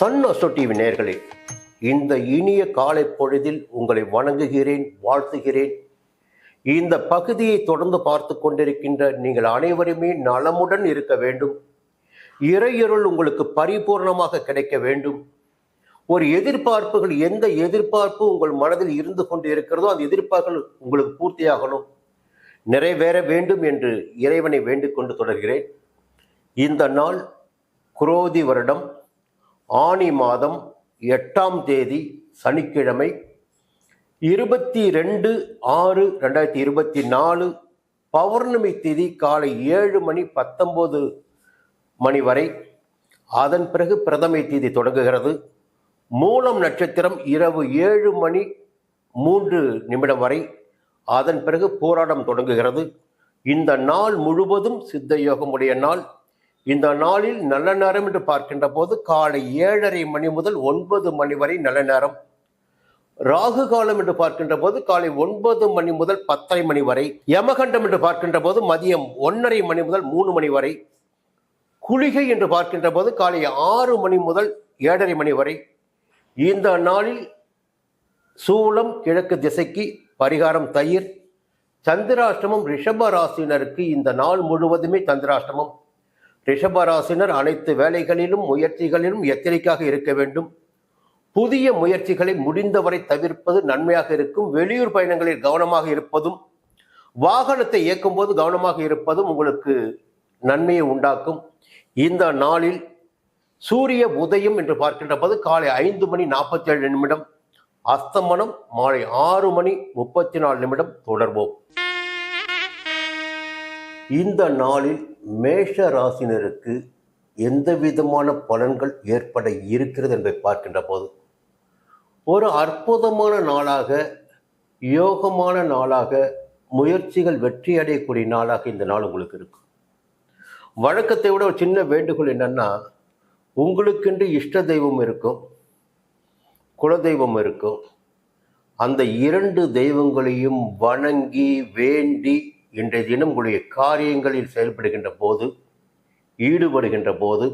Sun Astro TV நேர்களே இந்த இனிய காலை பொழுதில் உங்களை வணங்குகிறேன் வாழ்த்துகிறேன். இந்த பகுதியை தொடர்ந்து பார்த்து கொண்டிருக்கின்ற நீங்கள் அனைவருமே நலமுடன் இருக்க வேண்டும். இறையருள் உங்களுக்கு பரிபூர்ணமாக கிடைக்க வேண்டும். ஒரு எதிர்பார்ப்புகள் எந்த எதிர்பார்ப்பு உங்கள் மனதில் இருந்து கொண்டு இருக்கிறதோ அந்த எதிர்பார்ப்புகள் உங்களுக்கு பூர்த்தியாகணும். நிறைவேற வேண்டும் என்று இறைவனை வேண்டிக் கொண்டு தொடர்கிறேன். இந்த நாள் குரோதி வருடம். ஆனி மாதம் எட்டாம் தேதி சனிக்கிழமை இருபத்தி ரெண்டு ஆறு ரெண்டாயிரத்தி இருபத்தி நாலு பௌர்ணமி தேதி காலை ஏழு மணி பத்தொம்போது மணி வரை. அதன் பிறகு பிரதமை தேதி தொடங்குகிறது. மூலம் நட்சத்திரம் இரவு ஏழு மணி மூன்று நிமிடம் வரை அதன் பிறகு போராட்டம் தொடங்குகிறது. இந்த நாள் முழுவதும் சித்த யோகமுடைய நாள். இந்த நாளில் நல்ல நேரம் என்று பார்க்கின்ற போது காலை ஏழரை மணி முதல் ஒன்பது மணி வரை நல்ல நேரம். ராகு காலம் என்று பார்க்கின்ற போது காலை ஒன்பது மணி முதல் பத்தரை மணி வரை. யமகண்டம் என்று பார்க்கின்ற போது மதியம் ஒன்றரை மணி முதல் மூணு மணி வரை. குளிகை என்று பார்க்கின்ற போது காலை ஆறு மணி முதல் ஏழரை மணி வரை. இந்த நாளில் சூளம் கிழக்கு திசைக்கு பரிகாரம் தயிர். சந்திராஷ்டமம் ரிஷப ராசினருக்கு இந்த நாள் முழுவதுமே சந்திராஷ்டமம். ரிஷபராசினர் அனைத்து வேலைகளிலும் முயற்சிகளிலும் எச்சரிக்கையாக இருக்க வேண்டும். புதிய முயற்சிகளை முடிந்தவரை தவிர்ப்பது நன்மையாக இருக்கும். வெளியூர் பயணங்களில் கவனமாக இருப்பதும் வாகனத்தை இயக்கும் போது கவனமாக இருப்பதும் உங்களுக்கு நன்மையை உண்டாக்கும். இந்த நாளில் சூரிய உதயம் என்று பார்க்கின்ற போது காலை ஐந்து மணி நாற்பத்தி ஏழு நிமிடம் அஸ்தமனம் மாலை ஆறு மணி முப்பத்தி நாலு நிமிடம் தொடர்வோம். இந்த நாளில் மேஷ ராசினருக்கு எந்த விதமான பலன்கள் ஏற்பட இருக்கிறது என்பதை பார்க்கின்ற போது ஒரு அற்புதமான நாளாக யோகமான நாளாக முயற்சிகள் வெற்றி அடையக்கூடிய நாளாக இந்த நாள் உங்களுக்கு இருக்கும். வழக்கத்தை விட ஒரு சின்ன வேண்டுகோள் என்னன்னா உங்களுக்கென்று இஷ்ட தெய்வம் இருக்கும் குலதெய்வம் இருக்கும். அந்த இரண்டு தெய்வங்களையும் வணங்கி வேண்டி இன்றைய தினம் உங்களுடைய காரியங்களில் செயல்படுகின்ற போது ஈடுபடுகின்ற போது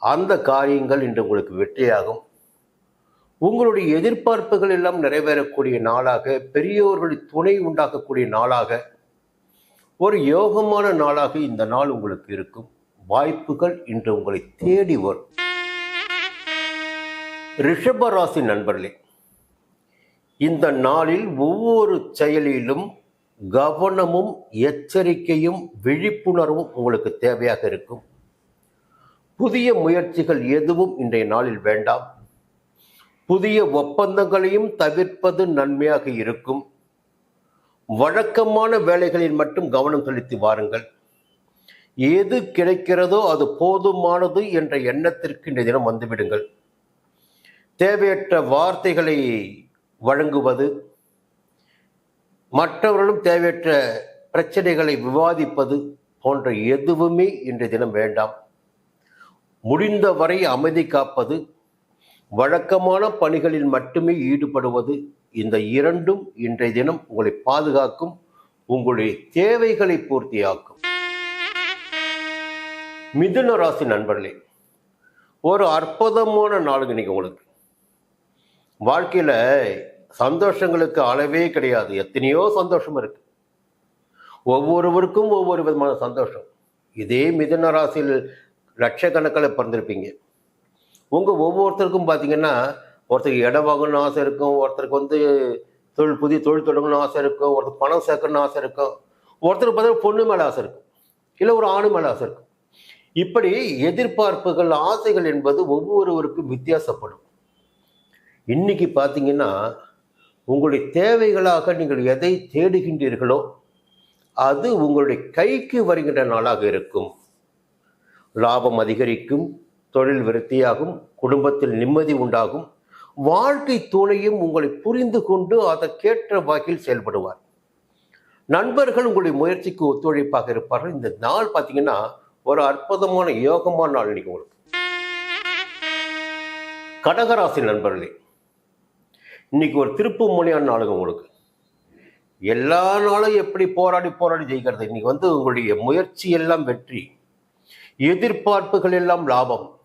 அந்த காரியங்கள் இன்று உங்களுக்கு வெற்றியாகும். உங்களுடைய எதிர்பார்ப்புகள் எல்லாம் நிறைவேறக்கூடிய நாளாக பெரியோர்களின் துணை உண்டாக்கக்கூடிய நாளாக ஒரு யோகமான நாளாக இந்த நாள் உங்களுக்கு இருக்கும். வாய்ப்புகள் இன்று உங்களை தேடி வரும். ரிஷபராசி நண்பர்களே இந்த நாளில் ஒவ்வொரு செயலிலும் கவனமும் எச்சரிக்கையும் விழிப்புணர்வும் உங்களுக்கு தேவையாக இருக்கும். புதிய முயற்சிகள் எதுவும் இன்றைய நாளில் வேண்டாம். புதிய ஒப்பந்தங்களையும் தவிர்ப்பது நன்மையாக இருக்கும். வழக்கமான வேலைகளில் மட்டும் கவனம் செலுத்தி வாருங்கள். எது கிடைக்கிறதோ அது போதுமானது என்ற எண்ணத்திற்கு இந்த தினம் வந்துவிடுங்கள். தேவையற்ற வார்த்தைகளை வழங்குவது மற்றவர்களும் தேவையற்ற பிரச்சனைகளை விவாதிப்பது போன்ற எதுவுமே இன்றைய தினம் வேண்டாம். முடிந்தவரை அமைதி காப்பது வழக்கமான பணிகளில் மட்டுமே ஈடுபடுவது இந்த இரண்டும் இன்றைய தினம் உங்களை பாதுகாக்கும் உங்களுடைய தேவைகளை பூர்த்தியாக்கும். மிதுன ராசி நண்பர்களே ஒரு அற்புதமான நாளுங்க இன்னைக்கு உங்களுக்கு. வாழ்க்கையில சந்தோஷங்களுக்கு அளவே கிடையாது. எத்தனையோ சந்தோஷம் இருக்கு. ஒவ்வொருவருக்கும் ஒவ்வொரு விதமான சந்தோஷம். இதே மிதுன ராசியில் லட்சக்கணக்கில் பிறந்திருப்பீங்க. உங்கள் ஒவ்வொருத்தருக்கும் பார்த்தீங்கன்னா ஒருத்தருக்கு இடம் வாங்கணும்னு ஆசை இருக்கும். ஒருத்தருக்கு வந்து தொழில் புதிய தொழில் தொடங்கணும்னு ஆசை இருக்கும். ஒருத்தர் பணம் சேர்க்கணும்னு ஆசை இருக்கும். ஒருத்தருக்கு பார்த்தா பொண்ணு மேலே ஆசை இருக்கும். இல்லை ஒரு ஆணு மேலே ஆசை இருக்கும். இப்படி எதிர்பார்ப்புகள் ஆசைகள் என்பது ஒவ்வொருவருக்கும் வித்தியாசப்படும். இன்னைக்கு பார்த்தீங்கன்னா உங்களுடைய தேவைகளாக நீங்கள் எதை தேடுகின்றீர்களோ அது உங்களுடைய கைக்கு வருகின்ற நாளாக இருக்கும். லாபம் அதிகரிக்கும் தொழில் விருத்தியாகும் குடும்பத்தில் நிம்மதி உண்டாகும். வாழ்க்கை துணையும் உங்களை புரிந்து கொண்டு அதற்கேற்ற வகையில் செயல்படுவார். நண்பர்கள் உங்களுடைய முயற்சிக்கு ஒத்துழைப்பாக இருப்பார்கள். இந்த நாள் பார்த்தீங்கன்னா ஒரு அற்புதமான யோகமான நாள் இன்னைக்கு உங்களுக்கு. கடகராசி நண்பர்களே இன்னைக்கு ஒரு திருப்பு மொழியான நாளுங்க உங்களுக்கு. எல்லா நாளும் எப்படி போராடி போராடி ஜெயிக்கிறது? இன்னைக்கு வந்து உங்களுடைய முயற்சி எல்லாம் வெற்றி. எதிர்பார்ப்புகள் எல்லாம் லாபம்.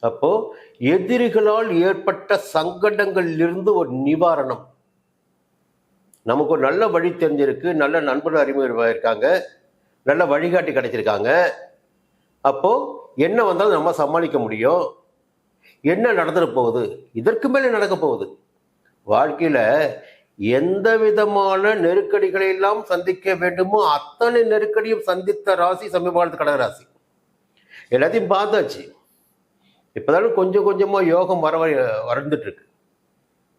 அப்போ எதிரிகளால் ஏற்பட்ட சங்கடங்களிலிருந்து ஒரு நிவாரணம். நமக்கு ஒரு நல்ல வழி தெரிஞ்சிருக்கு. நல்ல நண்பர்கள் அறிமுகமாயிருக்காங்க. நல்ல வழிகாட்டி கிடைச்சிருக்காங்க. அப்போ என்ன வந்தாலும் நம்ம சமாளிக்க முடியும். என்ன நடந்துட போகுது? இதற்கு மேலே நடக்க போகுது. வாழ்க்கையில எந்த விதமான நெருக்கடிகளை எல்லாம் சந்திக்க வேண்டுமோ அத்தனை நெருக்கடியும் சந்தித்த ராசி சமீபகாலத்து கடகராசி எல்லாத்தையும் பார்த்தாச்சு. இப்போதானே கொஞ்சம் கொஞ்சமா யோகம் வர வறந்துட்டு இருக்கு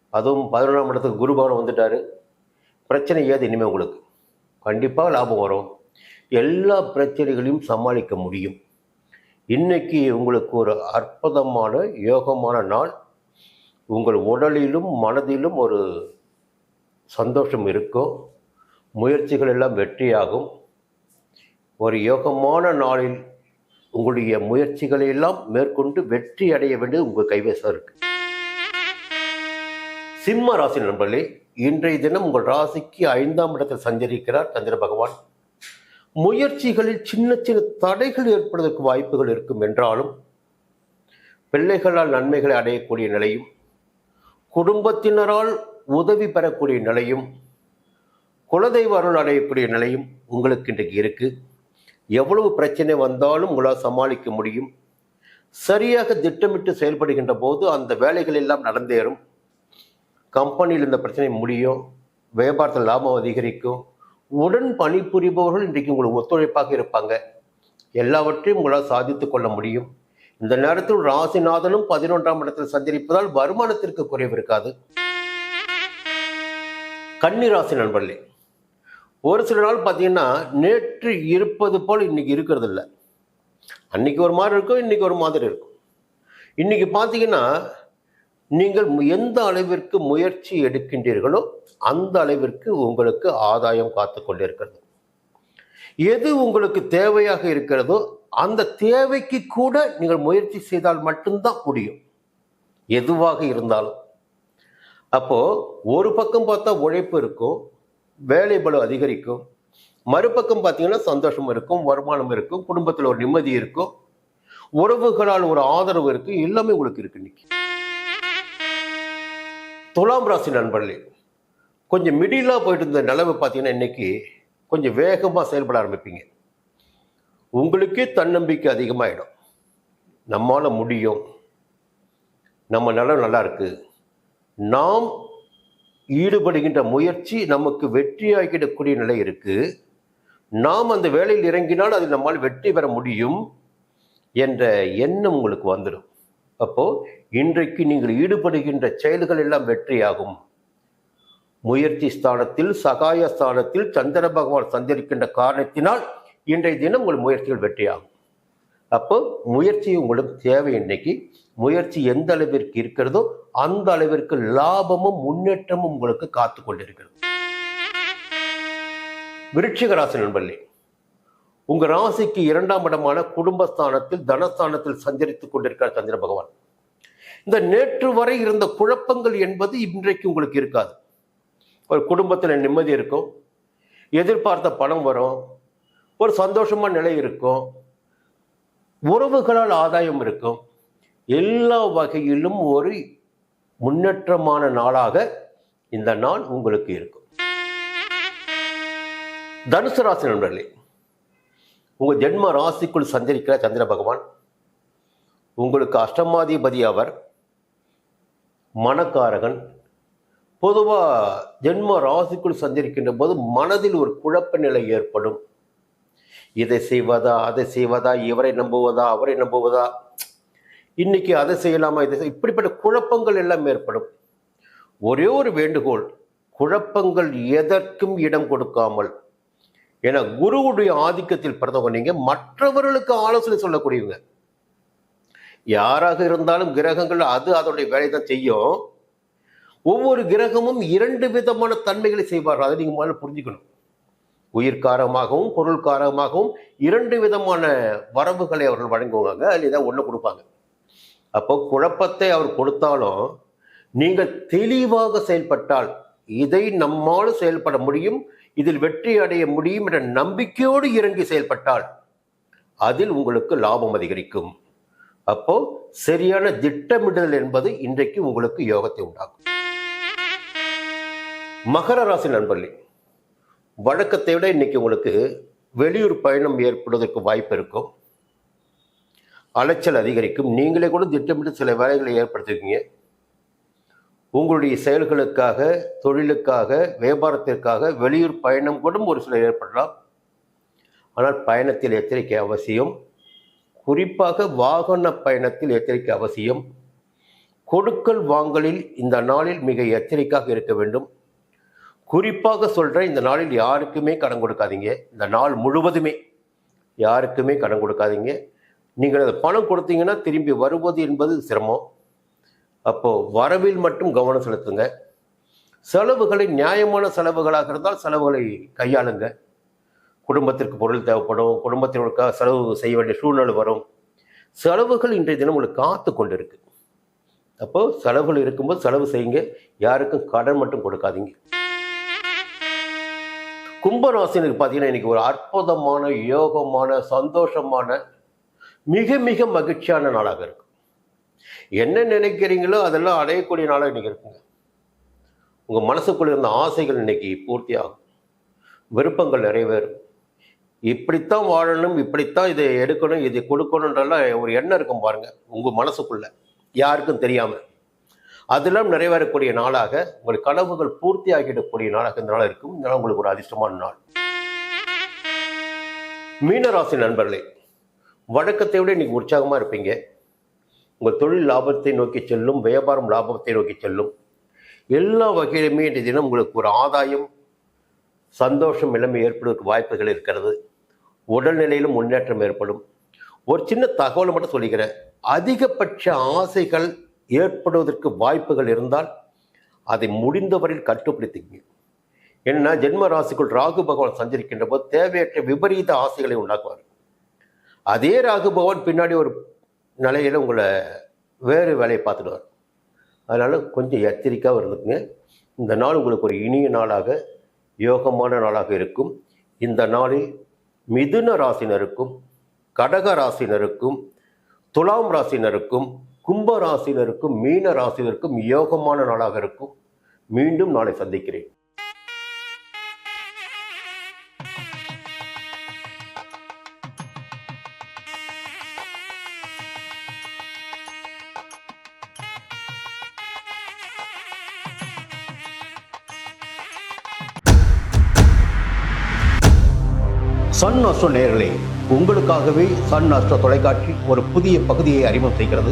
அதுவும் பதினொன்றாம் இடத்துக்கு குரு பகவான் வந்துட்டாரு. பிரச்சனை ஏது இனிமேல் உங்களுக்கு? கண்டிப்பாக லாபம் வரும். எல்லா பிரச்சனைகளையும் சமாளிக்க முடியும். இன்னைக்கு உங்களுக்கு ஒரு அற்புதமான யோகமான நாள். உங்கள் உடலிலும் மனதிலும் ஒரு சந்தோஷம் இருக்கும் முயற்சிகள் எல்லாம் வெற்றியாகும். ஒரு யோகமான நாளில் உங்களுடைய முயற்சிகளை எல்லாம் மேற்கொண்டு வெற்றி அடைய வேண்டியது உங்கள் கைவேசம் இருக்கு. சிம்ம ராசி நண்பர்களே இன்றைய தினம் உங்கள் ராசிக்கு ஐந்தாம் இடத்தில் சஞ்சரிக்கிறார் சந்திர பகவான். முயற்சிகளில் சின்ன சின்ன தடைகள் ஏற்படுவதற்கு வாய்ப்புகள் இருக்கும் என்றாலும் பிள்ளைகளால் நன்மைகளை அடையக்கூடிய நிலையும் குடும்பத்தினரால் உதவி பெறக்கூடிய நிலையும் குலதெய்வ அருள் அடையக்கூடிய நிலையும் உங்களுக்கு இன்றைக்கு இருக்கு. எவ்வளவு பிரச்சனை வந்தாலும் உங்களால் சமாளிக்க முடியும். சரியாக திட்டமிட்டு செயல்படுகின்ற போது அந்த வேலைகள் எல்லாம் நடந்தேறும். கம்பெனியில் இந்த பிரச்சனை முடியும் வியாபாரத்தில் லாபம் அதிகரிக்கும். உடன் பணிபுரிபவர்கள் இன்றைக்கு உங்களுக்கு ஒத்துழைப்பாக இருப்பாங்க. எல்லாவற்றையும் உங்களால் சாதித்து கொள்ள முடியும். இந்த நேரத்தில் ராசிநாதனும் பதினொன்றாம் இடத்தில் சஞ்சரிப்பதால் வருமானத்திற்கு குறைவு இருக்காது. கன்னி ராசி நண்பர்களே ஒரு சில நாள் பார்த்தீங்கன்னா நேற்று இருப்பது போல் இன்னைக்கு இருக்கிறது இல்லை அன்னைக்கு ஒரு மாதிரி இருக்கும் இன்னைக்கு ஒரு மாதிரி இருக்கும். இன்னைக்கு பார்த்தீங்கன்னா நீங்கள் எந்த அளவிற்கு முயற்சி எடுக்கின்றீர்களோ அந்த அளவிற்கு உங்களுக்கு ஆதாயம் காத்து கொண்டிருக்கிறது. எது உங்களுக்கு தேவையாக இருக்கிறதோ அந்த தேவைக்கு கூட நீங்கள் முயற்சி செய்தால் மட்டும்தான் முடியும். எதுவாக இருந்தாலும். அப்போ ஒரு பக்கம் பார்த்தா உழைப்பு இருக்கும் வேலை பலம் அதிகரிக்கும். மறுபக்கம் பார்த்தீங்கன்னா சந்தோஷம் இருக்கும் வருமானம் இருக்கும் குடும்பத்தில் ஒரு நிம்மதி இருக்கும். உறவுகளால் ஒரு ஆதரவு இருக்கு எல்லாமே உங்களுக்கு இருக்கு இன்னைக்கு. துலாம் ராசி நண்பர்களே கொஞ்சம் மிடிலாக போயிட்டு இருந்த நிலவு பார்த்தீங்கன்னா இன்னைக்கு கொஞ்சம் வேகமாக செயல்பட ஆரம்பிப்பீங்க. உங்களுக்கே தன்னம்பிக்கை அதிகமாகிடும் நம்மால் முடியும். நம்ம நிலம் நல்லா இருக்குது நாம் ஈடுபடுகின்ற முயற்சி நமக்கு வெற்றியாகிடக்கூடிய நிலை இருக்குது நாம் அந்த வேலையில் இறங்கினால் அது நம்மால் வெற்றி பெற முடியும் என்ற எண்ணம் உங்களுக்கு வந்துடும். அப்போது இன்றைக்கு நீங்கள் ஈடுபடுகின்ற செயல்கள் எல்லாம் வெற்றியாகும். முயற்சி ஸ்தானத்தில் சகாய ஸ்தானத்தில் சந்திர பகவான் சந்திருக்கின்ற காரணத்தினால் இன்றைய தினம் உங்கள் முயற்சிகள் வெற்றியாகும். அப்போ முயற்சி உங்களுக்கு தேவை இன்னைக்கு. முயற்சி எந்த அளவிற்கு இருக்கிறதோ அந்த அளவிற்கு லாபமும் முன்னேற்றமும் உங்களுக்கு காத்து கொண்டிருக்கிறது. விருட்சிக ராசி நண்பர்களே உங்க ராசிக்கு இரண்டாம் இடமான குடும்பஸ்தானத்தில் தனஸ்தானத்தில் சஞ்சரித்துக் கொண்டிருக்கிறார் சந்திர பகவான். இந்த நேற்று வரை இருந்த குழப்பங்கள் என்பது இன்றைக்கு உங்களுக்கு இருக்காது. ஒரு குடும்பத்தில் நிம்மதி இருக்கும். எதிர்பார்த்த பணம் வரும். ஒரு சந்தோஷமான நிலை இருக்கும். உறவுகளால் ஆதாயம் இருக்கும். எல்லா வகையிலும் ஒரு முன்னேற்றமான நாளாக இந்த நாள் உங்களுக்கு இருக்கும். தனுசு ராசி நண்பர்களே உங்கள் ஜென்ம ராசிக்குள் சஞ்சரிக்கிற சந்திர பகவான் உங்களுக்கு அஷ்டமாதிபதி அவர் மனக்காரகன் பொதுவாக ஜென்ம ராசிக்குள் சந்திருக்கின்ற போது மனதில் ஒரு குழப்ப நிலை ஏற்படும். இதை செய்வதா அதை செய்வதா இவரை நம்புவதா அவரை நம்புவதா? இன்னைக்கு அதை செய்யலாமா இதை இப்படிப்பட்ட குழப்பங்கள் எல்லாம் ஏற்படும். ஒரே ஒரு வேண்டுகோள் குழப்பங்கள் எதற்கும் இடம் கொடுக்காமல். ஏன்னா குருவுடைய ஆதிக்கத்தில் பிறந்தவங்க நீங்க மற்றவர்களுக்கு ஆலோசனை சொல்லக்கூடியவங்க. யாராக இருந்தாலும் கிரகங்கள் அது அதனுடைய வேலை தான் செய்யும். ஒவ்வொரு கிரகமும் இரண்டு விதமான தன்மைகளை செய்வார்கள். அதை நீங்கள் முதல்ல புரிஞ்சுக்கணும். உயிர்காரமாகவும் பொருள்காரமாகவும் இரண்டு விதமான வரவுகளை அவர்கள் வழங்குவாங்க. அதில் ஏதாவது ஒன்று கொடுப்பாங்க. அப்போ குழப்பத்தை அவர் கொடுத்தாலும் நீங்கள் தெளிவாக செயல்பட்டால் இதை நம்மால் செயல்பட முடியும் இதில் வெற்றி அடைய முடியும் என்ற நம்பிக்கையோடு இறங்கி செயல்பட்டால் அதில் உங்களுக்கு லாபம் அதிகரிக்கும். அப்போ சரியான திட்டமிடுதல் என்பது இன்றைக்கு உங்களுக்கு யோகத்தை உண்டாகும் மகர ராசி நண்பர்களே வழக்கத்தை விட இன்னைக்கு உங்களுக்கு வெளியூர் பயணம் ஏற்படுவதற்கு வாய்ப்பு இருக்கும். அலைச்சல் அதிகரிக்கும். நீங்களே கூட திட்டமிட்டு சில வேலைகளை ஏற்படுத்திருக்கீங்க. உங்களுடைய செயல்களுக்காக தொழிலுக்காக வியாபாரத்திற்காக வெளியூர் பயணம் கூட ஒரு சிலர் ஏற்படலாம். ஆனால் பயணத்தில் எச்சரிக்கை அவசியம். குறிப்பாக வாகன பயணத்தில் எச்சரிக்கை அவசியம். கொடுக்கல் வாங்கலில் இந்த நாளில் மிக எச்சரிக்கையாக இருக்க வேண்டும். குறிப்பாக சொல்கிறேன் இந்த நாளில் யாருக்குமே கடன் கொடுக்காதீங்க. இந்த நாள் முழுவதுமே யாருக்குமே கடன் கொடுக்காதீங்க. நீங்கள் அதை பணம் கொடுத்தீங்கன்னா திரும்பி வருவது என்பது சிரமம். அப்போது வரவில் மட்டும் கவனம் செலுத்துங்க. செலவுகளை நியாயமான செலவுகளாக இருந்தால் செலவுகளை கையாளுங்க. குடும்பத்திற்கு பொருள் தேவைப்படும் குடும்பத்தினருக்காக செலவு செய்ய வேண்டிய சூழ்நிலை வரும். செலவுகள் இன்றைய தினம் உங்களுக்கு காத்து கொண்டு இருக்கு அப்போ செலவுகள் இருக்கும்போது செலவு செய்யுங்க. யாருக்கும் கடன் மட்டும் கொடுக்காதீங்க. கும்பராசினுக்கு பார்த்தீங்கன்னா இன்னைக்கு ஒரு அற்புதமான யோகமான சந்தோஷமான மிக மிக மகிழ்ச்சியான நாளாக இருக்கும் என்ன நினைக்கிறீங்களோ அதெல்லாம் அடையக்கூடிய நாளாக இன்றைக்கி இருக்குங்க. உங்கள் மனசுக்குள்ளே இருந்த ஆசைகள் இன்னைக்கு பூர்த்தி ஆகும் விருப்பங்கள் நிறைவேறும். இப்படித்தான் வாழணும் இப்படித்தான் இதை எடுக்கணும் இதை கொடுக்கணுன்றலாம் ஒரு எண்ணம் இருக்கும் பாருங்கள் உங்கள் மனசுக்குள்ளே. யாருக்கும் தெரியாமல் அதெல்லாம் நிறைவேறக்கூடிய நாளாக உங்கள் கனவுகள் பூர்த்தி ஆகிடக்கூடிய நாளாக இந்த நாள் இருக்கும். இந்த நாள் உங்களுக்கு ஒரு அதிர்ஷ்டமான நாள். மீனராசி நண்பர்களே வழக்கத்தை விட இன்னைக்கு உற்சாகமாக இருப்பீங்க. உங்கள் தொழில் லாபத்தை நோக்கி செல்லும் வியாபாரம் லாபத்தை நோக்கி செல்லும். எல்லா வகையிலுமே இன்றைய தினம் உங்களுக்கு ஒரு ஆதாயம் சந்தோஷம் எல்லாமே ஏற்படுவதற்கு வாய்ப்புகள் இருக்கிறது. உடல்நிலையிலும் முன்னேற்றம் ஏற்படும். ஒரு சின்ன தகவலை மட்டும் சொல்லிக்கிறேன். அதிகபட்ச ஆசைகள் ஏற்படுவதற்கு வாய்ப்புகள் இருந்தால் அதை முடிந்தவரையில் கட்டுப்படுத்திங்க ஏன்னா ஜென்ம ராசிக்குள் ராகு பகவான் சஞ்சரிக்கின்ற போது தேவையற்ற விபரீத ஆசைகளை உண்டாக்குவார். அதே ராகு பகவான் பின்னாடி ஒரு நிலையில் உங்களை வேறு வேலையை பார்த்துடுவார். அதனால் கொஞ்சம் எச்சரிக்கையாக இருந்துக்குங்க. இந்த நாள் உங்களுக்கு ஒரு இனிய நாளாக யோகமான நாளாக இருக்கும். இந்த நாளில் மிதுன ராசினருக்கும் கடக ராசினருக்கும் துலாம் ராசினருக்கும் கும்ப ராசியினருக்கும் மீன ராசியினருக்கும் யோகமான நாளாக இருக்கும். மீண்டும் நாளை சந்திக்கிறேன். சன் அஸ்ட்ரோ நேர்களே உங்களுக்காகவே சன் அஸ்ட்ரோ தொலைக்காட்சி ஒரு புதிய பகுதியை அறிமுகம் செய்கிறது.